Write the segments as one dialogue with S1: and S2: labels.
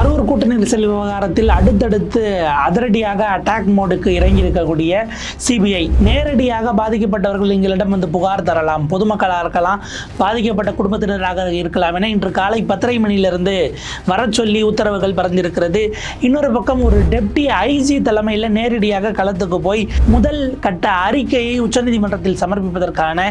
S1: கரூர் கூட்டணி நெரிசல் விவகாரத்தில் அடுத்தடுத்து அதிரடியாக அட்டாக் மோடுக்கு இறங்கி இருக்கக்கூடிய சிபிஐ நேரடியாக பாதிக்கப்பட்டவர்கள் எங்களிடம் வந்து புகார் தரலாம். பொதுமக்களாக இருக்கலாம் பாதிக்கப்பட்ட குடும்பத்தினராக இருக்கலாம் என இன்று காலை பத்தரை மணியிலிருந்து வர சொல்லி உத்தரவுகள் பறந்திருக்கிறது இன்னொரு பக்கம் ஒரு டெப்டி ஐஜி தலைமையில் நேரடியாக களத்துக்கு போய் முதல் கட்ட அறிக்கையை உச்சநீதிமன்றத்தில் சமர்ப்பிப்பதற்கான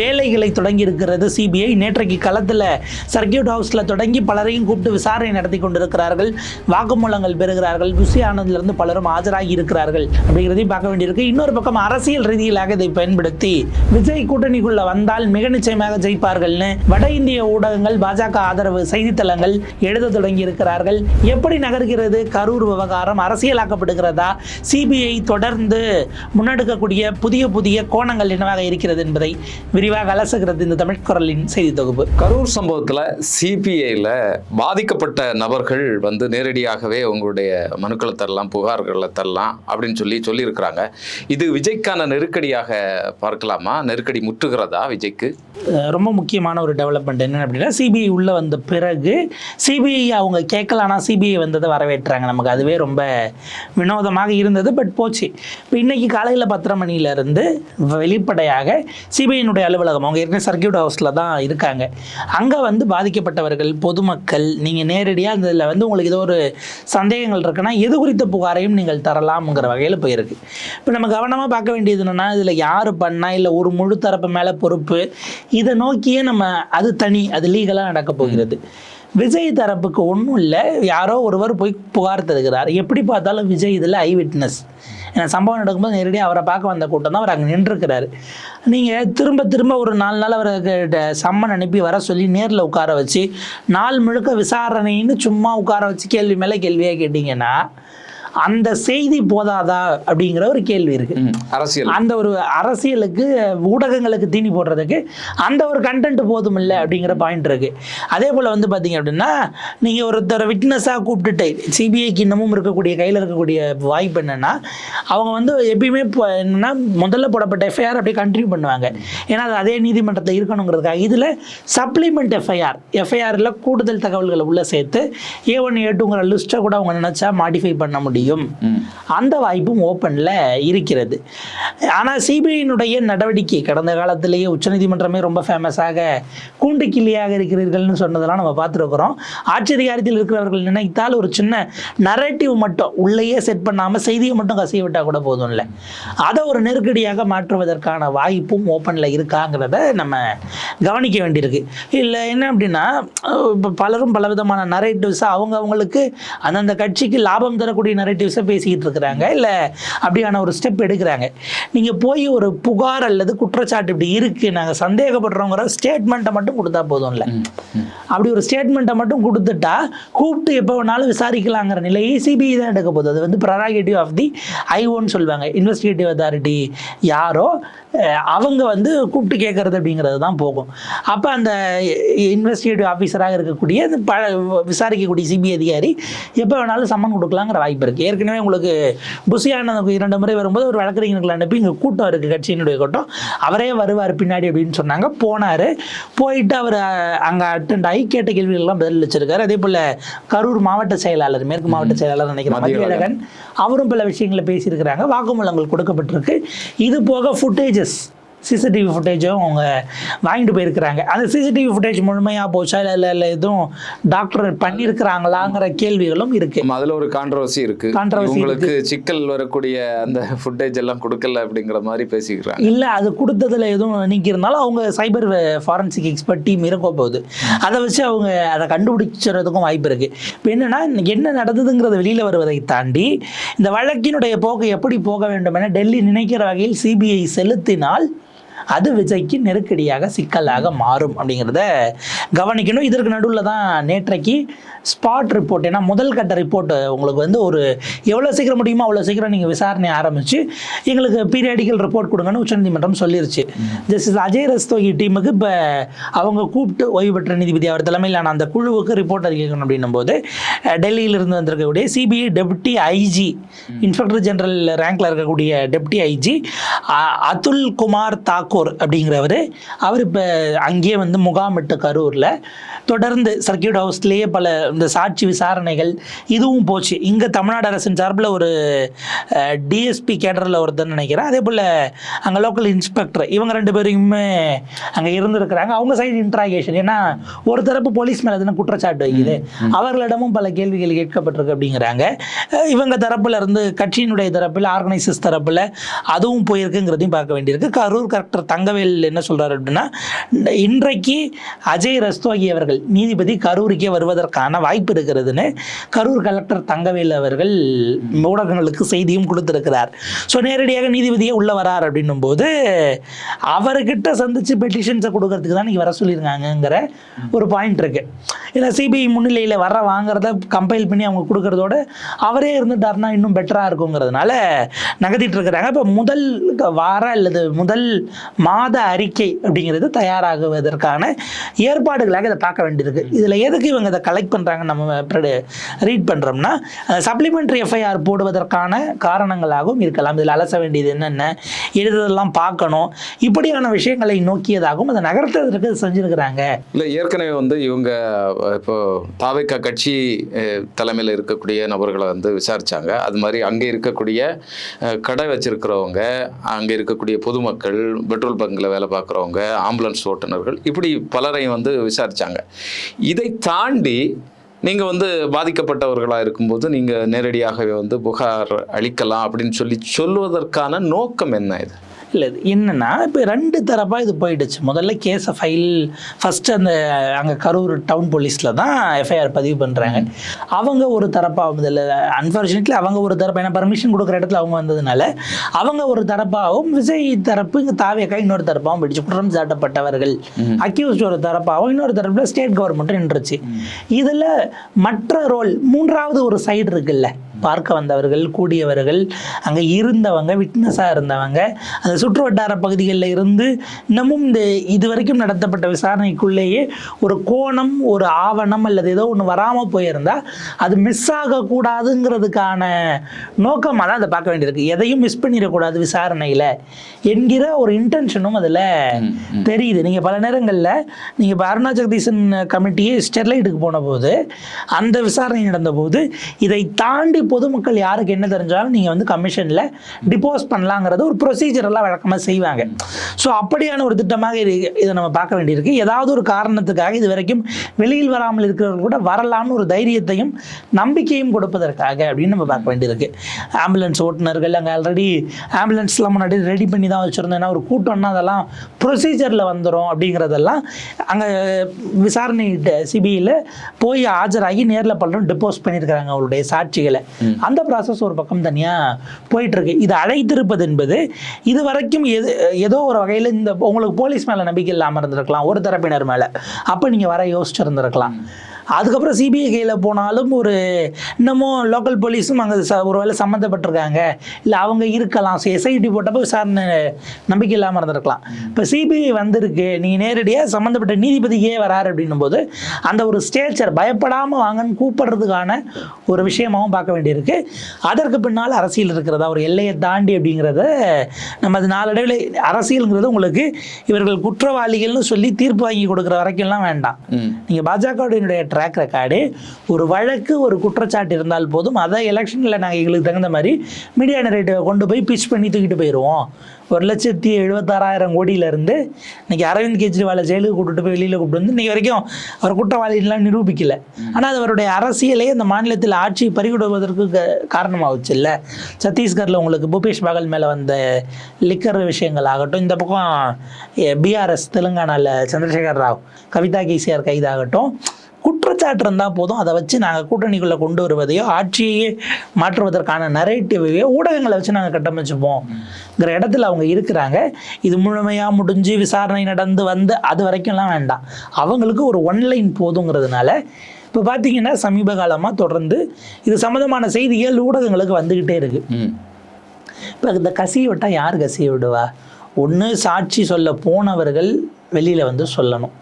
S1: வேலைகளை தொடங்கி இருக்கிறது சிபிஐ நேற்றைக்கு களத்தில் சர்க்கியூட் ஹவுஸில் தொடங்கி பலரையும் கூப்பிட்டு விசாரணை நடத்தி கொண்டிருக்கிறார் கொண்டிருக்கிறார்கள் வாக்குமூலங்கள் பெறுகிறார்கள் புஷி ஆனந்திலிருந்து பலரும் ஆஜராகி இருக்கிறார்கள் அப்படிங்கிறதையும் பார்க்க வேண்டியிருக்கு. இன்னொரு பக்கம் அரசியல் ரீதியிலாக இதை பயன்படுத்தி விஜய் கூட்டணிக்குள்ள வந்தால் மிக நிச்சயமாக ஜெயிப்பார்கள்னு வட இந்திய ஊடகங்கள் பாஜக ஆதரவு செய்தித்தளங்கள் எழுத தொடங்கி இருக்கிறார்கள். எப்படி நகர்கிறது? கரூர் விவகாரம் அரசியலாக்கப்படுகிறதா? சிபிஐ தொடர்ந்து முன்னெடுக்கக்கூடிய புதிய புதிய கோணங்கள் என்னவாக இருக்கிறது என்பதை விரிவாக அலசுகிறது இந்த தமிழ்குரலின் செய்தி தொகுப்பு.
S2: கரூர் சம்பவத்தில் சிபிஐயில் பாதிக்கப்பட்ட நபர்கள் வந்து நேரடியாகவே உங்களுடைய மனுக்களை தரலாம் புகார்களை தரலாம் அப்படின்னு சொல்லி சொல்லியிருக்கிறாங்க. இது விஜய்க்கான நெருக்கடியாக பார்க்கலாமா? நெருக்கடி முற்றுகிறதா விஜய்க்கு?
S1: ரொம்ப முக்கியமான ஒரு டெவலப்மெண்ட் என்ன அப்படின்னா சிபிஐ உள்ளே வந்த பிறகு சிபிஐ அவங்க கேட்கல ஆனால் சிபிஐ வந்ததை வரவேற்றாங்க. நமக்கு அதுவே ரொம்ப வினோதமாக இருந்தது பட் போச்சு. இப்போ இன்னைக்கு காலையில் பத்தரை மணியிலேருந்து வெளிப்படையாக சிபிஐனுடைய அலுவலகம் அவங்க ஏற்கனவே சர்க்கியூட் ஹவுஸில் தான் இருக்காங்க. அங்கே வந்து பாதிக்கப்பட்டவர்கள் பொதுமக்கள் நீங்கள் நேரடியாக அதில் வந்து உங்களுக்கு ஏதோ ஒரு சந்தேகங்கள் இருக்குன்னா எது குறித்த புகாரையும் நீங்கள் தரலாம்ங்கிற வகையில் போயிருக்கு. இப்போ நம்ம கவனமாக பார்க்க வேண்டியது என்னென்னா இதில் யார் பண்ணா இல்லை ஒரு முழு தரப்பு மேலே பொறுப்பு இதை நோக்கியே நம்ம அது தனி அது லீகலாக நடக்க போகிறது. விஜய் தரப்புக்கு ஒன்றும் இல்லை யாரோ ஒருவர் போய் புகார் தருகிறார். எப்படி பார்த்தாலும் விஜய் இதில் ஐ விட்னஸ். சம்பவம் நடக்கும்போது நேரடியாக அவரை பார்க்க வந்த கூட்டம் தான் அவர் அங்கே நின்றுருக்கிறாரு. நீங்கள் திரும்ப திரும்ப ஒரு நாலு நாள் அவருக்கு சம்மன் அனுப்பி வர சொல்லி நேரில் உட்கார வச்சு நாள் முழுக்க விசாரணைன்னு சும்மா உட்கார வச்சு கேள்வி மேலே கேள்வியாக கேட்டிங்கன்னா அந்த செய்தி போதாதா அப்படிங்கிற ஒரு கேள்வி இருக்குது
S2: ம், அரசியல்.
S1: அந்த ஒரு அரசியலுக்கு ஊடகங்களுக்கு தீனி போடுறதுக்கு அந்த ஒரு கண்டென்ட் போதும் இல்லை அப்படிங்கிற பாயிண்ட் இருக்கு. அதே போல் வந்து பார்த்தீங்க அப்படின்னா நீங்கள் ஒருத்தரை விட்னஸாக கூப்பிட்டுட்டு சிபிஐக்கு இன்னமும் இருக்கக்கூடிய கையில் இருக்கக்கூடிய வாய்ப்பு என்னென்னா அவங்க வந்து எப்பயுமே என்னன்னா முதல்ல போடப்பட்ட எஃப்ஐஆர் அப்படியே கண்டினியூ பண்ணுவாங்க. ஏன்னா அது அதே நீதிமன்றத்தில் இருக்கணுங்கிறதுக்காக. இதில் சப்ளிமெண்ட் எஃப்ஐஆர் எஃப்ஐஆரில் கூடுதல் தகவல்களை உள்ளே சேர்த்து ஏ ஒன் ஏ டூங்கிற லிஸ்ட்டை கூட அவங்க நினச்சா மாடிஃபை பண்ண முடியும்.
S2: ம்.
S1: அந்த வாய்ப்பும் ஓப்பனில் இருக்கிறது. ஆனால் சிபிஐனுடைய நடவடிக்கை கடந்த காலத்திலேயே உச்சநீதிமன்றமே ரொம்ப ஃபேமஸாக கூண்டு கிளியாக இருக்கிறீர்கள்னு சொன்னதெல்லாம் நம்ம பார்த்துருக்குறோம். ஆட்சி அதிகாரத்தில் இருக்கிறவர்கள் நினைத்தால் ஒரு சின்ன நரேட்டிவ் மட்டும் உள்ளேயே செட் பண்ணாமல் செய்தியை மட்டும் கசிய விட்டால் கூட போதும்ல. அதை ஒரு நெருக்கடியாக மாற்றுவதற்கான வாய்ப்பும் ஓப்பனில் இருக்காங்கிறத நம்ம கவனிக்க வேண்டியிருக்கு. இல்லை என்ன அப்படின்னா இப்போ பலரும் பலவிதமான நரேட்டிவ்ஸை அவங்க அவங்களுக்கு அந்தந்த கட்சிக்கு லாபம் தரக்கூடிய நரேட்டிவ்ஸை பேசிக்கிட்டு இருக்கிறாங்க இல்லை அப்படியான ஒரு ஸ்டெப் எடுக்கிறாங்க. நீங்கள் போய் ஒரு புகார் அல்லது குற்றச்சாட்டு இப்படி இருக்குது நாங்கள் சந்தேகப்படுறோங்கிற ஸ்டேட்மெண்ட்டை மட்டும் கொடுத்தா போதும்ல. அப்படி ஒரு ஸ்டேட்மெண்ட்டை மட்டும் கொடுத்துட்டா கூப்பிட்டு எப்போ வேணாலும் விசாரிக்கலாங்கிற நிலையை சிபிஐ தான் எடுக்க போகுது. அது வந்து ப்ரராகேட்டிவ் ஆஃப் தி ஐஓன்னு சொல்லுவாங்க. இன்வெஸ்டிகேட்டிவ் அத்தாரிட்டி யாரோ அவங்க வந்து கூப்பிட்டு கேட்கறது அப்படிங்கிறது தான் போகும். அப்போ அந்த இன்வெஸ்டிகேட்டிவ் ஆஃபீஸராக இருக்கக்கூடிய அந்த ப விசாரிக்கக்கூடிய சிபிஐ அதிகாரி எப்போ வேணாலும் சம்மன் கொடுக்கலாங்கிற வாய்ப்பு இருக்குது ஏற்கனவே உங்களுக்கு புசியான இரண்டு முறை வரும்போது ஒரு வழக்கறிஞர்களை அனுப்பி இங்கே கூட்டம் இருக்குது கட்சியினுடைய கூட்டம். அவரே வருவார் பின்னாடி அப்படின்னு சொன்னாங்க. போனார். போயிட்டு அவர் அங்கே அட்டெண்ட் ஆகி கேட்ட கேள்விகள்லாம் பதில் வச்சிருக்காரு அதே போல் கரூர் மாவட்ட செயலாளர் மேற்கு மாவட்ட செயலாளர் நினைக்கிறேன் மதியழகன். அவரும் பல விஷயங்களை பேசியிருக்கிறாங்க. வாக்குமூலங்கள் கொடுக்கப்பட்டிருக்கு. இது போக changes சிசிடிவி ஃபுட்டேஜும் அவங்க வாங்கிட்டு போயிருக்கிறாங்க. அந்த சிசிடிவி ஃபுட்டேஜ் முழுமையாக போச்சா? இல்லை இல்லை இல்லை எதுவும் டாக்டர் பண்ணியிருக்கிறாங்களாங்கிற கேள்விகளும் இருக்குது
S2: ஆமா, அதுல ஒரு கான்ட்ரவர்சி இருக்கு.
S1: Controversy
S2: உங்களுக்கு சிக்கல் வரக்கூடிய அந்த ஃபுட்டேஜ் எல்லாம் கொடுக்கல அப்படிங்கிற மாதிரி பேசிக்கிறாங்க.
S1: இல்லை அது கொடுத்ததில் எதுவும் நீக்கியிருந்தாலும் அவங்க சைபர் ஃபாரன்சிக் எக்ஸ்பர்ட் டீம் இருக்க போகுது அதை வச்சு அவங்க அதை கண்டுபிடிச்சிறதுக்கும் வாய்ப்பு இருக்குது இப்போ என்னென்னா என்ன நடந்ததுங்கிறது வெளியில் வருவதை தாண்டி இந்த வழக்கினுடைய போக்கு எப்படி போக வேண்டும் என டெல்லி நினைக்கிற வகையில் சிபிஐ செலுத்தினால் அது விஜய்க்கு நெருக்கடியாக சிக்கலாக மாறும் அப்படிங்கிறத கவனிக்கணும். இதற்கு நடுவில் தான் நேற்றைக்கு ஸ்பாட் ரிப்போர்ட் ஏன்னா முதல் கட்ட ரிப்போர்ட் உங்களுக்கு வந்து ஒரு எவ்வளோ சீக்கிரம் முடியுமோ அவ்வளோ சீக்கிரம் நீங்கள் விசாரணை ஆரம்பித்து எங்களுக்கு பீரியாடிக்கல் ரிப்போர்ட் கொடுங்கன்னு உச்சநீதிமன்றம் சொல்லிருச்சு. ஜஸ்டிஸ் அஜய் ரஸ்தோகி டீமுக்கு இப்போ அவங்க கூப்பிட்டு ஓய்வு பெற்ற நீதிபதி அவர் தலைமையிலான அந்த குழுவுக்கு ரிப்போர்ட் அறிவிக்கணும் அப்படின்னும் போது டெல்லியிலிருந்து வந்திருக்கக்கூடிய CBI deputy IG inspector general ரேங்க்ல இருக்கக்கூடிய டெப்டி ஐஜி அதுல் குமார் தாக்கூர் அப்படிங்கிறவர் அவர் இப்போ அங்கேயே வந்து முகாமிட்டு கரூரில் தொடர்ந்து சர்க்கியூட் ஹவுஸ்லேயே பல இந்த சாட்சி விசாரணைகள் இதுவும் போச்சு. இங்கே தமிழ்நாடு அரசின் சார்பில் ஒரு டிஎஸ்பி கேடரில் ஒருத்தர் நினைக்கிறேன். அதே போல் அங்கே லோக்கல் இன்ஸ்பெக்டர் இவங்க ரெண்டு பேரையுமே அங்கே இருந்திருக்கிறாங்க. அவங்க சைடு இன்ட்ராகேஷன் ஏன்னா ஒரு தரப்பு போலீஸ் மேலே தானே குற்றச்சாட்டு வைக்குது. அவர்களிடமும் பல கேள்விகள் கேட்கப்பட்டிருக்கு அப்படிங்கிறாங்க. இவங்க தரப்புல இருந்து கட்சியினுடைய தரப்பில் ஆர்கனைசர்ஸ் தரப்பில் அதுவும் போயிருக்குங்கிறதையும் பார்க்க வேண்டியிருக்கு. கரூர் கலெக்டர் தங்கவேல் என்ன சொல்றாரு அப்படின்னா இன்றைக்கு அஜய் ரஸ்தோகி அவர்கள் நீதிபதி கரூருக்கே வருவதற்கான வாய்ப்பு இருக்கிறதுன்னு கரூர் கலெக்டர் தங்கவேல் அவர்கள் ஊடகங்களுக்கு செய்தியும் கொடுத்திருக்கிறார். ஸோ நேரடியாக நீதிபதியே உள்ள வரார் அப்படின்னும் போது அவர்கிட்ட சந்திச்சு பெட்டிஷன்ஸை கொடுக்கறதுக்கு தான் நீங்கள் வர சொல்லியிருக்காங்கங்கிற ஒரு பாயிண்ட் இருக்கு. ஏன்னா சிபிஐ முன்னிலையில் வர வாங்குறத கம்பைல் பண்ணி அவங்க கொடுக்கறதோட அவரே இருந்துட்டார்னா இன்னும் பெட்டராக இருக்குங்கிறதுனால நகர்த்திட்டு இருக்கிறாங்க. இப்போ முதல் வார அல்லது முதல் மாத அறிக்கை அப்படிங்கிறது தயாராகுவதற்கான ஏற்பாடுகளாக இதை பார்க்க வேண்டியிருக்கு. இதில் எதுக்கு இவங்க இதை கலெக்ட் பண்ணுறாங்க நம்ம ரீட் பண்ணுறோம்னா சப்ளிமெண்ட்ரி எஃப்ஐஆர் போடுவதற்கான காரணங்களாகவும் இருக்கலாம். இதில் அலச வேண்டியது என்னென்ன எழுதுதெல்லாம் பார்க்கணும். இப்படியான விஷயங்களை நோக்கியதாகவும் அதை நகர்த்துவதற்கு செஞ்சுருக்கிறாங்க.
S2: இல்லை ஏற்கனவே வந்து இவங்க இப்போ தாவேக்கா கட்சி தலைமையில் இருக்கக்கூடிய நபர்களை வந்து விசாரித்தாங்க அது மாதிரி அங்கே இருக்கக்கூடிய கடை வச்சிருக்கிறவங்க அங்கே இருக்கக்கூடிய பொதுமக்கள் பெட்ரோல் பங்கில் வேலை பார்க்குறவங்க ஆம்புலன்ஸ் ஓட்டுநர்கள் இப்படி பலரையும் வந்து விசாரித்தாங்க இதை தாண்டி நீங்கள் வந்து பாதிக்கப்பட்டவர்களாக இருக்கும்போது நீங்கள் நேரடியாகவே வந்து புகார் அளிக்கலாம் அப்படின்னு சொல்லி சொல்லுவதற்கான நோக்கம் என்ன இது?
S1: இல்லை என்னன்னா இப்போ ரெண்டு தரப்பாக இது போயிடுச்சு. முதல்ல கேஸை ஃபைல் ஃபஸ்ட்டு அந்த அங்கே கரூர் டவுன் போலீஸில் தான் எஃப்ஐஆர் பதிவு பண்ணுறாங்க அவங்க ஒரு தரப்பாக இதில் அன்ஃபார்ச்சுனேட்லி அவங்க ஒரு தரப்பு ஏன்னா பர்மிஷன் கொடுக்குற இடத்துல அவங்க வந்ததுனால அவங்க ஒரு தரப்பாகவும் விஜய் தரப்பு இங்கே தாவேக்கா இன்னொரு தரப்பாகவும் போயிடுச்சு குற்றம் சாட்டப்பட்டவர்கள். அக்யூஸ்ட் ஒரு தரப்பாகவும் இன்னொரு தரப்பில் ஸ்டேட் கவர்மெண்ட்டும் நின்றுச்சு. இதில் மற்ற ரோல் மூன்றாவது ஒரு சைடு இருக்குல்ல. பார்க்க வந்தவர்கள் கூடியவர்கள் அங்கே இருந்தவங்க விட்னஸாக இருந்தவங்க அந்த சுற்று வட்டார பகுதிகளில் இருந்து இன்னமும் இந்த இது வரைக்கும் நடத்தப்பட்ட விசாரணைக்குள்ளேயே ஒரு கோணம் ஒரு ஆவணம் அல்லது ஏதோ ஒன்று வராமல் போயிருந்தா அது மிஸ் ஆகக்கூடாதுங்கிறதுக்கான நோக்கமாக தான் அதை பார்க்க வேண்டியிருக்கு. எதையும் மிஸ் பண்ணிடக்கூடாது விசாரணையில் என்கிற ஒரு இன்டென்ஷனும் அதில் தெரியுது. நீங்கள் பல நேரங்களில் நீங்கள் இப்போ அருணா ஜெகதீசன் கமிட்டியே ஸ்டெர்லைட்டுக்கு போன போது அந்த விசாரணை நடந்தபோது இதை தாண்டி பொதுமக்கள் யாருக்கு என்ன தெரிஞ்சாலும் நீங்கள் வந்து கமிஷனில் டிப்போஸ் பண்ணலாங்கிறது ஒரு ப்ரொசீஜரெல்லாம் வழக்கமாக செய்வாங்க. ஸோ அப்படியான ஒரு திட்டமாக இது இதை நம்ம பார்க்க வேண்டியிருக்கு. ஏதாவது ஒரு காரணத்துக்காக இது வரைக்கும் வெளியில் வராமல் இருக்கிறவர்கள் கூட வரலாம்னு ஒரு தைரியத்தையும் நம்பிக்கையும் கொடுப்பதற்காக அப்படின்னு நம்ம பார்க்க வேண்டியிருக்கு. ஆம்புலன்ஸ் ஓட்டுநர்கள் அங்கே ஆல்ரெடி ஆம்புலன்ஸ்லாம் முன்னாடி ரெடி பண்ணி தான் வச்சுருந்தோம் ஏன்னா ஒரு கூட்டம்னா அதெல்லாம் ப்ரொசீஜரில் வந்துடும் அப்படிங்கிறதெல்லாம் அங்கே விசாரணை சிபிஐயில் போய் ஆஜராகி நேரில் பலரும் டிப்போஸ் பண்ணியிருக்கிறாங்க அவருடைய சாட்சிகளை. அந்த ப்ராசஸ் ஒரு பக்கம் தனியாக போயிட்டுருக்கு. இது அழைத்திருப்பது என்பது இது வரைக்கும் எது ஏதோ ஒரு வகையில் இந்த உங்களுக்கு போலீஸ் மேலே நம்பிக்கை இல்லாமல் இருந்திருக்கலாம் ஒரு தரப்பினர் மேலே. அப்போ நீங்கள் வர யோசிச்சிருந்திருக்கலாம். அதுக்கப்புறம் சிபிஐ கையில் போனாலும் ஒரு இன்னமும் லோக்கல் போலீஸும் அங்கே ச ஒரு வேளை சம்மந்தப்பட்டிருக்காங்க. இல்லை அவங்க இருக்கலாம். எஸ்ஐடி போட்டப்போ விசாரணை நம்பிக்கை இல்லாமல் இருந்திருக்கலாம். இப்போ சிபிஐ வந்திருக்கு. நீங்கள் நேரடியாக சம்மந்தப்பட்ட நீதிபதியே வராரு அப்படின்னும் போது அந்த ஒரு ஸ்டேச்சர் பயப்படாமல் வாங்கன்னு கூப்பிடுறதுக்கான ஒரு விஷயமாகவும் பார்க்க வேண்டியிருக்கு. அதற்கு பின்னால் அரசியல் இருக்கிறதா? ஒரு எல்லையை தாண்டி அப்படிங்கிறத நம்ம அது நாளடைவில் அரசியலுங்கிறது உங்களுக்கு இவர்கள் குற்றவாளிகள்னு சொல்லி தீர்ப்பு வாங்கி கொடுக்குற வரைக்கும்லாம் வேண்டாம். நீங்கள் பாஜகவுடைய ட்ராக் ரெக்கார்டு ஒரு வழக்கு ஒரு குற்றச்சாட்டு இருந்தால் போதும் அதை எலெக்ஷனில் நாங்கள் எங்களுக்கு தகுந்த மாதிரி மீடியா நரேட்டிவை கொண்டு போய் பிச் பண்ணி தூக்கிட்டு போயிடுவோம் ஒரு லட்சத்தி எழுபத்தாறாயிரம் கோடியிலேருந்து இன்றைக்கி அரவிந்த் கெஜ்ரிவாலை ஜெயிலுக்கு கூப்பிட்டு போய் வெளியில் கூப்பிட்டு வந்து இன்றைக்கி வரைக்கும் அவர் குற்றவாளிகள்லாம் நிரூபிக்கலை. ஆனால் அது அவருடைய அரசியலே அந்த மாநிலத்தில் ஆட்சி பறிவிடுவதற்கு க- இல்லை சத்தீஸ்கரில் உங்களுக்கு பூபேஷ் பகல் மேலே வந்த லிக்கர் விஷயங்கள் ஆகட்டும் இந்த பக்கம் பிஆர்எஸ் தெலுங்கானாவில் சந்திரசேகர் ராவ் கவிதா கேசிஆர் கைதாகட்டும். குற்றச்சாட்டு இருந்தால் போதும். அதை வச்சு நாங்கள் கூட்டணிக்குள்ளே கொண்டு வருவதையோ ஆட்சியையே மாற்றுவதற்கான நரேட்டிவையோ ஊடகங்களை வச்சு நாங்கள் கட்டமைச்சுப்போம்ங்கிற இடத்துல அவங்க இருக்கிறாங்க. இது முழுமையாக முடிஞ்சு விசாரணை நடந்து வந்து அது வரைக்கும்லாம் வேண்டாம். அவங்களுக்கு ஒரு ஒன்லைன் போதுங்கிறதுனால இப்போ பார்த்தீங்கன்னா சமீப காலமாக தொடர்ந்து இது சம்மந்தமான செய்திகள் ஊடகங்களுக்கு வந்துக்கிட்டே இருக்குது இப்போ இந்த கசியை விட்டால் யார் கசியை விடுவா? ஒன்று சாட்சி சொல்ல போனவர்கள் வெளியில் வந்து சொல்லணும்.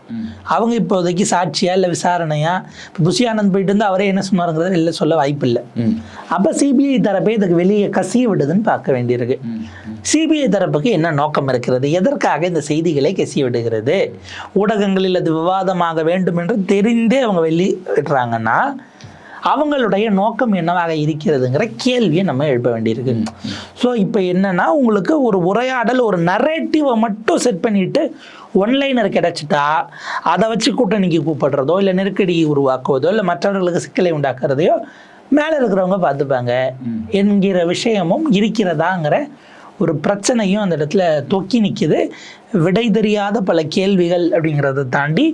S1: அவங்க இப்போதைக்கு சாட்சியா இல்லை விசாரணையா? இப்போ புஷி ஆனந்த் போயிட்டு வந்து அவரே என்ன சொன்னாருங்கிறத வெளில சொல்ல வாய்ப்பில்லை
S2: ம்.
S1: அப்போ சிபிஐ தரப்பே இதுக்கு வெளியே கசிய விடுதுன்னு பார்க்க வேண்டியிருக்கு. சிபிஐ தரப்புக்கு என்ன நோக்கம் இருக்கிறது? எதற்காக இந்த செய்திகளை கசிய விடுகிறது? ஊடகங்களில் அது விவாதமாக வேண்டும் என்று தெரிந்தே அவங்க வெளியிடுறாங்கன்னா அவங்களுடைய நோக்கம் என்னவாக இருக்கிறதுங்கிற கேள்வியை நம்ம எழுப்ப வேண்டியிருக்கு. ஸோ இப்போ என்னன்னா உங்களுக்கு ஒரு உரையாடல் ஒரு நரேட்டிவை மட்டும் செட் பண்ணிட்டு ஒன்லைனர் கிடைச்சிட்டா அதை வச்சு கூட்டணிக்கு கூப்பிடுறதோ இல்லை நெருக்கடி உருவாக்குவதோ இல்லை மற்றவர்களுக்கு சிக்கலை உண்டாக்குறதையோ மேலே இருக்கிறவங்க பார்த்துப்பாங்க. என்கிற விஷயமும் இருக்கிறதாங்கிற ஒரு பிரச்சனையும் அந்த இடத்துல தொக்கி நிற்கிது விடை தெரியாத பல கேள்விகள் அப்படிங்கிறத தாண்டி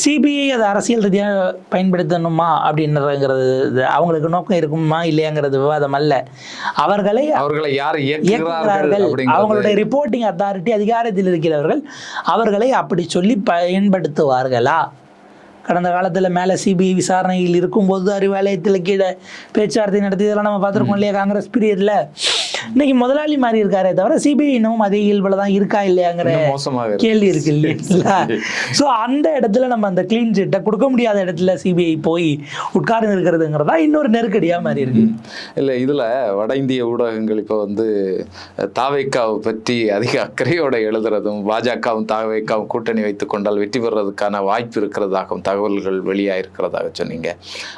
S1: சிபிஐ அதை அரசியல் ரீதியாக பயன்படுத்தணுமா அப்படின்றங்கிறது இது அவங்களுக்கு நோக்கம் இருக்குமா இல்லையாங்கிறது விவாதம் அல்ல. அவர்களை
S2: அவர்களை யார் இயக்குகிறார்கள்
S1: அவங்களுடைய ரிப்போர்ட்டிங் அத்தாரிட்டி அதிகாரத்தில் இருக்கிறவர்கள் அவர்களை அப்படி சொல்லி பயன்படுத்துவார்களா? கடந்த காலத்தில் மேலே சிபிஐ விசாரணையில் இருக்கும்போது அறிவாலயத்தில் கீழே பேச்சுவார்த்தை நடத்தியதெல்லாம் நம்ம பார்த்துருக்கோம் இல்லையா? காங்கிரஸ் பீரியடில் இன்னைக்கு முதலாளி மாறி இருக்காரே தவிர சிபிஐ இன்னமும் அதே இயல்பில் தான் இருக்கா இல்லையாங்கிற. கேள்வி இருக்கு இல்லைங்களா ஸோ அந்த இடத்துல நம்ம அந்த க்ளீன் சீட்டை கொடுக்க முடியாத இடத்துல சிபிஐ போய் உட்கார்ந்து இருக்கிறதுங்கிறதா இன்னொரு நெருக்கடியாக மாறி இருக்கு.
S2: இல்லை இதில் வட இந்திய ஊடகங்கள் இப்போ வந்து தாவேக்காவை பற்றி அதிக அக்கறையோட எழுதுறதும் பாஜகவும் தாவேக்காவும் கூட்டணி வைத்துக் கொண்டால் வெற்றி பெறுறதுக்கான வாய்ப்பு இருக்கிறதாகவும் தகவல்கள் வெளியாயிருக்கிறதாக சொன்னீங்க.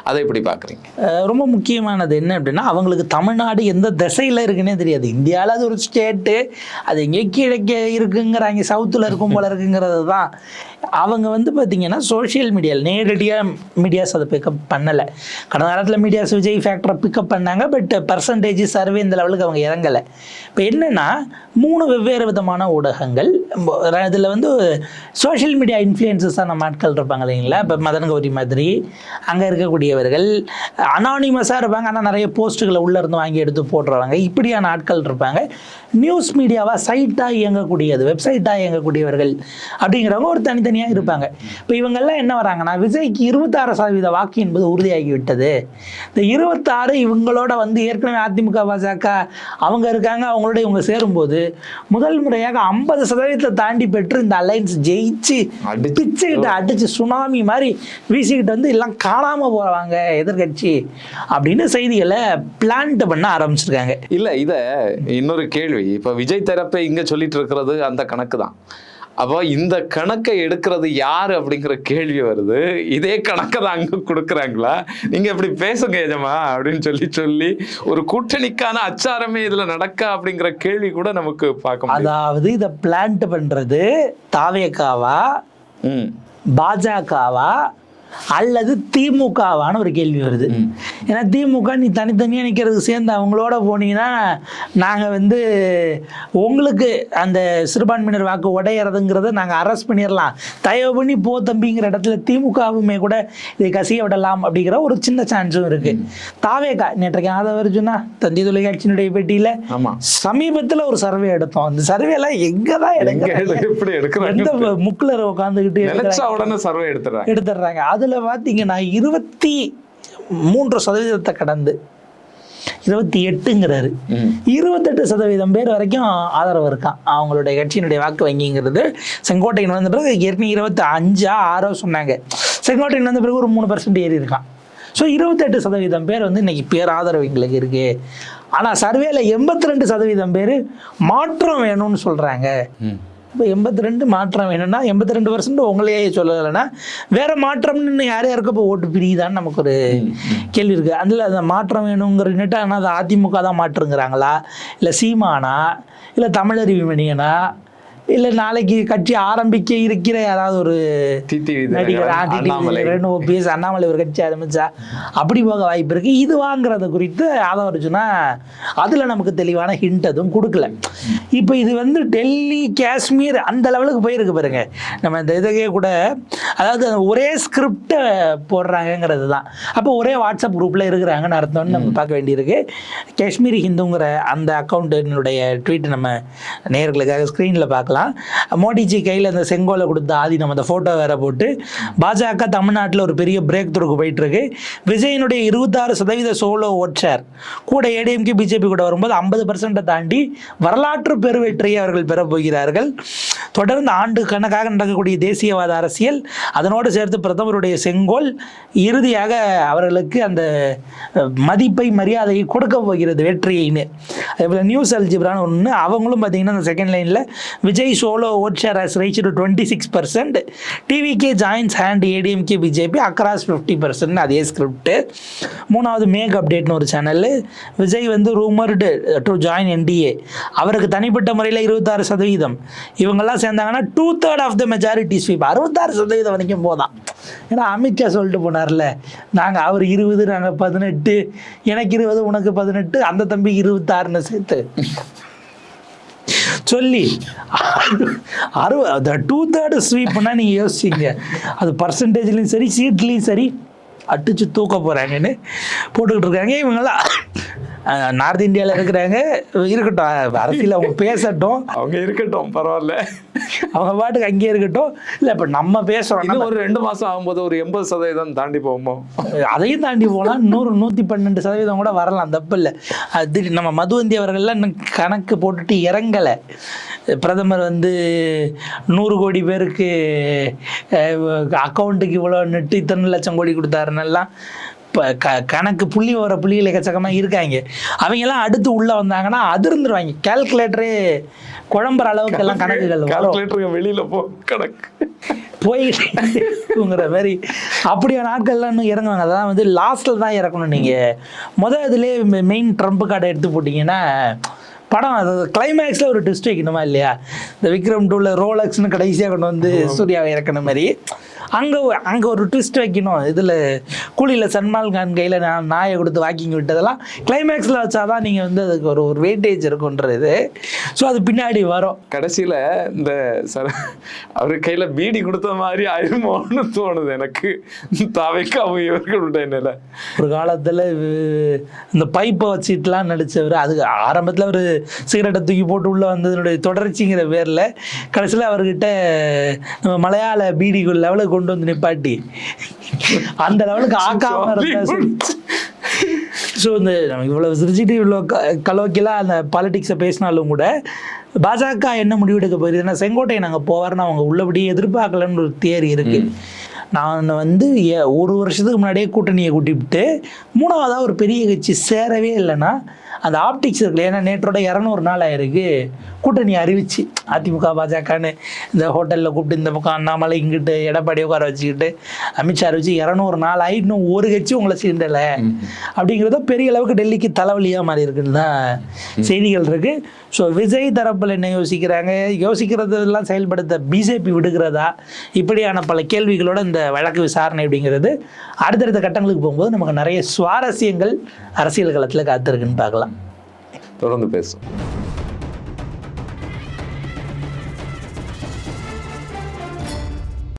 S2: அதை எப்படி பார்க்குறீங்க?
S1: ரொம்ப முக்கியமானது என்ன அப்படின்னா அவங்களுக்கு தமிழ்நாடு எந்த திசையில் இருக்குன்னே தெரியாது. இந்தியாவில் அது ஒரு ஸ்டேட்டு அது எங்கேயோ கிழக்கே இருக்குங்கிறாங்க சவுத்தில் இருக்கும் போல இருக்குங்கிறது தான் அவங்க வந்து பார்த்திங்கன்னா சோஷியல் மீடியாவில் நேரடியாக மீடியாஸ் அதை பிக்கப் பண்ணலை. கடந்த காலத்தில் மீடியாஸ் விஜய் ஃபேக்டரை பிக்கப் பண்ணாங்க பட் பர்சன்டேஜ் சர்வே இந்த லெவலுக்கு அவங்க இறங்கலை. இப்போ என்னென்னா மூணு வெவ்வேறு விதமான ஊடகங்கள். இதில் வந்து சோஷியல் மீடியா இன்ஃப்ளூயன்சஸாக நம்ம ஆட்கள் இருப்பாங்க இல்லைங்களா? இப்போ மதன் கௌரி மாதிரி அங்கே இருக்கக்கூடியவர்கள் அனானிமஸாக இருப்பாங்க ஆனால் நிறைய போஸ்ட்டுகளை உள்ளே இருந்து வாங்கி எடுத்து போடுறவங்க இப்படியான ஆட்கள் இருப்பாங்க. நியூஸ் மீடியாவாக சைட்டாக இயங்கக்கூடியது வெப்சைட்டாக இயங்கக்கூடியவர்கள் அப்படிங்கிறவங்க ஒரு தனித்தனியாக இருப்பாங்க. இப்போ இவங்கெல்லாம் என்ன வராங்கன்னா விஜய்க்கு இருபத்தாறு சதவீத வாக்கு என்பது உறுதியாகி விட்டது இந்த இருபத்தாறு இவங்களோட வந்து ஏற்கனவே அதிமுக பாஜக அவங்க இருக்காங்க அவங்களோட இவங்க சேரும்போது முதல் முறையாக ஐம்பது சதவீதத்தை தாண்டி பெற்று இந்த அலைன்ஸ் ஜெயிச்சு. பிச்சுக்கிட்டு அடிச்சு சுனாமி மாதிரி வீசிக்கிட்டு வந்து எல்லாம் காணாம போவாங்க எதிர்க்கட்சி அப்படின்னு செய்திகளை பிளான்ட் பண்ண ஆரம்பிச்சிருக்காங்க.
S2: இல்லை இதை இன்னொரு கேள்வி. இப்போ விஜய் தரப்பை இங்கே சொல்லிட்டு இருக்கிறது அந்த கணக்கு தான் அப்போ இந்த கணக்கை எடுக்கிறது யார் அப்படிங்கிற கேள்வி வருது. இதே கணக்கை தான் அங்கே கொடுக்குறாங்களா? நீங்கள் இப்படி பேசுங்க எஜமா அப்படின்னு சொல்லி சொல்லி ஒரு கூட்டணிக்கான அச்சாரமே இதில் நடக்கா அப்படிங்கிற கேள்வி கூட நமக்கு பார்க்க
S1: அதாவது இதை பிளான்ட் பண்றது தாவேக்காவா
S2: ம்.
S1: பாஜகவா அல்லது திமுகவான்னு ஒரு கேள்வி வருது. ஏன்னா திமுக நீ தனித்தனியாக நிற்கிறது சேர்ந்து அவங்களோட போனீங்கன்னா நாங்கள் வந்து உங்களுக்கு அந்த சிறுபான்மையினர் வாக்கு உடையிறதுங்கிறத நாங்கள் அரெஸ்ட் பண்ணிடலாம் தயவு பண்ணி போ தம்பிங்கிற இடத்துல திமுகவுமே கூட இதை கசிய விடலாம் அப்படிங்கிற ஒரு சின்ன சான்ஸும் இருக்கு. தாவேகா நேற்றைக்கு ஆதவர் சொன்னா தந்தி தொலைக்காட்சியினுடைய பேட்டியில் சமீபத்தில் ஒரு சர்வே எடுத்தோம். அந்த சர்வேலாம் எங்கே தான் எடுக்கிறாங்க? எந்த முக்கில் உட்காந்துக்கிட்டு எடுத்துடுறாங்க. அதில் பார்த்தீங்கன்னா இருபத்தி மூன்று சதவீதத்தை கடந்து இருபத்தி எட்டுங்கிறாரு. இருபத்தெட்டு சதவீதம் பேர் வரைக்கும் ஆதரவு இருக்கான். அவங்களுடைய கட்சியினுடைய வாக்கு வங்கிங்கிறது செங்கோட்டையன் வந்த பிறகு ஏற்கனவே இருபத்தி அஞ்சா ஆறோ சொன்னாங்க. செங்கோட்டையன் வந்த பிறகு ஒரு மூணு பர்சன்ட் ஏறி இருக்கான். ஸோ இருபத்தெட்டு சதவீதம் பேர் வந்து இன்னைக்கு பேர் ஆதரவு எங்களுக்கு இருக்கு. ஆனால் சர்வேல எண்பத்தி ரெண்டு சதவீதம் பேர் மாற்றம் வேணும்னு சொல்கிறாங்க. இப்போ எண்பத்தி ரெண்டு மாற்றம் வேணும்னா எண்பத்தி ரெண்டு பர்சன்ட் உங்களையே சொல்லலைன்னா வேற மாற்றம்னு யார் யாருக்கு இப்போ ஓட்டு பிரியுதான்னு நமக்கு ஒரு கேள்வி இருக்குது அதில் அந்த மாற்றம் வேணுங்கிறன்னுட்டு ஆனால் அது அதிமுக தான் மாற்றுங்கிறாங்களா? இல்லை சீமானா? இல்லை தமிழறிவு மணியனா இல்லை நாளைக்கு கட்சி ஆரம்பிக்க இருக்கிற யாராவது ஒரு நடிகர் ரெண்டு ஓபிஎஸ் அண்ணாமலை ஒரு கட்சி ஆரம்பிச்சா அப்படி போக வாய்ப்பு இருக்கு. இது வாங்குறது குறித்து ஆதவர்ஜுனா அதுல நமக்கு தெளிவான ஹிண்ட் அதுவும் கொடுக்கல. இப்போ இது வந்து டெல்லி காஷ்மீர் அந்த லெவலுக்கு போயிருக்கு பாருங்க. நம்ம இந்த இதுக்கே கூட அதாவது ஒரே ஸ்கிரிப்டை போடுறாங்கங்கிறது தான். அப்போ ஒரே வாட்ஸ்அப் குரூப்பில் இருக்கிறாங்கன்னு அர்த்தம்னு நம்ம பார்க்க வேண்டியிருக்கு. காஷ்மீரி ஹிந்துங்கிற அந்த அக்கௌண்ட்டினுடைய ட்வீட் நம்ம நேயர்களுக்காக ஸ்க்ரீனில் பார்க்கலாம். பார்க்கலாம் மோடிஜி கையில் அந்த செங்கோலை கொடுத்த ஆதீனம் அந்த ஃபோட்டோ வேற போட்டு பாஜக தமிழ்நாட்டில் ஒரு பெரிய பிரேக் த்ரூக்கு போயிட்டு இருக்கு விஜயனுடைய இருபத்தாறு சதவீத சோலோ ஓட்சார் கூட ஏடிஎம்கே பிஜேபி கூட வரும்போது ஐம்பது பர்சன்ட்டை தாண்டி வரலாற்று பெருவெற்றியை அவர்கள் பெறப் போகிறார்கள். தொடர்ந்து ஆண்டு கணக்காக நடக்கக்கூடிய தேசியவாத அரசியல் அதனோடு சேர்த்து பிரதமருடைய செங்கோல் இறுதியாக அவர்களுக்கு அந்த மதிப்பை மரியாதையை கொடுக்க போகிறது வெற்றியின்னு. அதேபோல் நியூஸ் அல்ஜிப்ரான்னு ஒன்று அவங்களும் பார்த்தீங்கன்னா அந்த செகண்ட் லைனில் Vijay solo vote share has reach to twenty six percent TVK joins hand ADMK BJP across fifty percent அதே ஸ்கிரிப்ட் மூணாவது மேக் அப்டேட்னு ஒரு சேனல் விஜய் வந்து ரூமர்டு டு ஜாயின் என்டிஏ அவருக்கு தனிப்பட்ட முறையில் இருபத்தாறு சதவீதம். இவங்கெல்லாம் சேர்ந்தாங்கன்னா two third of the majority sweep அறுபத்தாறு சதவீதம் வரைக்கும் போதான். ஏன்னா அமித்ஷா சொல்லிட்டு போனார்ல நாங்கள் அவர் இருபது நாங்கள் பதினெட்டு எனக்கு இருபது உனக்கு பதினெட்டு அந்த தம்பி இருபத்தாறுன்னு சேர்த்து. சொல்லி அறுபது டூ தேர்டு ஸ்வீப்னா நீங்கள் யோசிச்சிங்க. அது பர்சன்டேஜ்லேயும் சரி சீட்லேயும் சரி அடிச்சு தூக்க போகிறாங்கன்னு போட்டுக்கிட்டு இருக்காங்க. இவங்களாம் நார்த் இந்தியாவில் இருக்கிறாங்க இருக்கட்டும். அரசியல் அவங்க பேசட்டும்.
S2: அவங்க இருக்கட்டும் பரவாயில்ல.
S1: அவங்க பாட்டுக்கு அங்கேயே இருக்கட்டும். இல்லை இப்போ நம்ம பேசுகிறோம்
S2: ஒரு ரெண்டு மாசம் ஆகும்போது ஒரு எண்பது சதவீதம் தாண்டி போகுமோ?
S1: அதையும் தாண்டி போகலாம் நூறு நூற்றி பன்னெண்டு சதவீதம் கூட வரலாம். தப்பு இல்லை. அது நம்ம மதுவந்தி அவர்கள்லாம் இன்னும் கணக்கு போட்டுட்டு இறங்கலை. பிரதமர் வந்து நூறு கோடி பேருக்கு அக்கௌண்ட்டுக்கு இவ்வளோ நெட்டு இத்தனை லட்சம் கோடி கொடுத்தாருன்னெல்லாம் இப்போ க கணக்கு புள்ளி வர புள்ளிகள் எக்கச்சக்கமாக இருக்காங்க. அவங்கெல்லாம் அடுத்து உள்ளே வந்தாங்கன்னா அதிர்ந்துருவாங்க. கால்குலேட்டரே குழம்புற அளவுக்கு எல்லாம் கணக்குகள்
S2: வெளியில போ கணக்கு.
S1: போய்கிற மாதிரி. அப்படியான ஆட்கள்லாம் இன்னும் இறங்குவாங்க. அதான் வந்து லாஸ்ட்டில் தான் இறக்கணும் நீங்கள் முதல் இதுலேயே மெயின் ட்ரம்ப் கார்டை எடுத்து போட்டிங்கன்னா படம் அது கிளைமேக்ஸில் ஒரு ட்விஸ்ட் வைக்கணுமா இல்லையா? இந்த விக்ரம் டூவில் ரோலக்ஸ்னு கடைசியாக கொண்டு வந்து சூர்யாவை இறக்குன மாதிரி. அங்கே அங்கே ஒரு ட்விஸ்ட் வைக்கணும். இதில் கூலியில் சல்மான் கான் கையில் நான் நாயை கொடுத்து வாக்கிங் விட்டதெல்லாம் கிளைமேக்ஸில் வச்சாதான் நீங்கள் வந்து அதுக்கு ஒரு ஒரு வெயிட்டேஜ் இருக்குன்றது ஸோ அது பின்னாடி வரும்.
S2: கடைசியில இந்த சர அவரு கையில பீடி கொடுத்த மாதிரி ஆயிருமோன்னு தோணுது எனக்கு. தாவைக்காவும் இவர்களுடைய நிலை
S1: ஒரு காலத்தில் இந்த பைப்பை வச்சுட்டுலாம் நடித்தவர் அதுக்கு ஆரம்பத்தில் ஒரு சிகரெட்டை தூக்கி போட்டு உள்ளே வந்ததனுடைய தொடர்ச்சிங்கிற பேரில் கடைசியில் அவர்கிட்ட நம்ம மலையாள பீடி லெவலுக்கு கொண்டு வந்து நிப்பாட்டி. அந்த லெவலுக்கு ஆக்காம இருந்தா சரி. ஸோ இந்த நம்ம இவ்வளோ சிரிச்சிட்டு இவ்வளோ க கலோக்கியலாக அந்த பாலிடிக்ஸை பேசினாலும் கூட பாஜக என்ன முடிவெடுக்க போகுது? ஏன்னா செங்கோட்டையை நாங்கள் போவார்னு அவங்க உள்ளபடி எதிர்பார்க்கலன்னு ஒரு தேரி இருக்குது நான் வந்து ஒரு வருஷத்துக்கு முன்னாடியே கூட்டணியை கூட்டிவிட்டு மூணாவதாக ஒரு பெரிய கட்சி சேரவே இல்லைன்னா அந்த ஆப்டிக்ஸ் இருக்குல்ல ஏன்னா நேற்றோட இரநூறு நாள் ஆயிருக்கு. கூட்டணி அறிவிச்சு அதிமுக பாஜகன்னு இந்த ஹோட்டலில் கூப்பிட்டு இந்த பக்கம் அண்ணாமலை இங்கிட்டு எடப்பாடி உட்கார வச்சுக்கிட்டு அமித்ஷா அறிவிச்சு இரநூறு நாள் ஆகி இன்னும் ஒரு கட்சி உங்களை சீண்டலை. அப்படிங்கிறத பெரிய அளவுக்கு டெல்லிக்கு தலைவலியாக மாறி இருக்குன்னு தான் செய்திகள் இருக்கு. ஸோ விஜய் தரப்பில் என்ன யோசிக்கிறாங்க? யோசிக்கிறதெல்லாம் செயல்படுத்த பிஜேபி விடுகிறதா? இப்படியான பல கேள்விகளோட இந்த வழக்கு விசாரணை அப்படிங்கிறது அடுத்தடுத்த கட்டங்களுக்கு போகும்போது நமக்கு நிறைய சுவாரஸ்யங்கள் அரசியல் களத்தில் காத்திருக்குன்னு பார்க்கலாம்.
S2: தொடர்ந்து பேசும்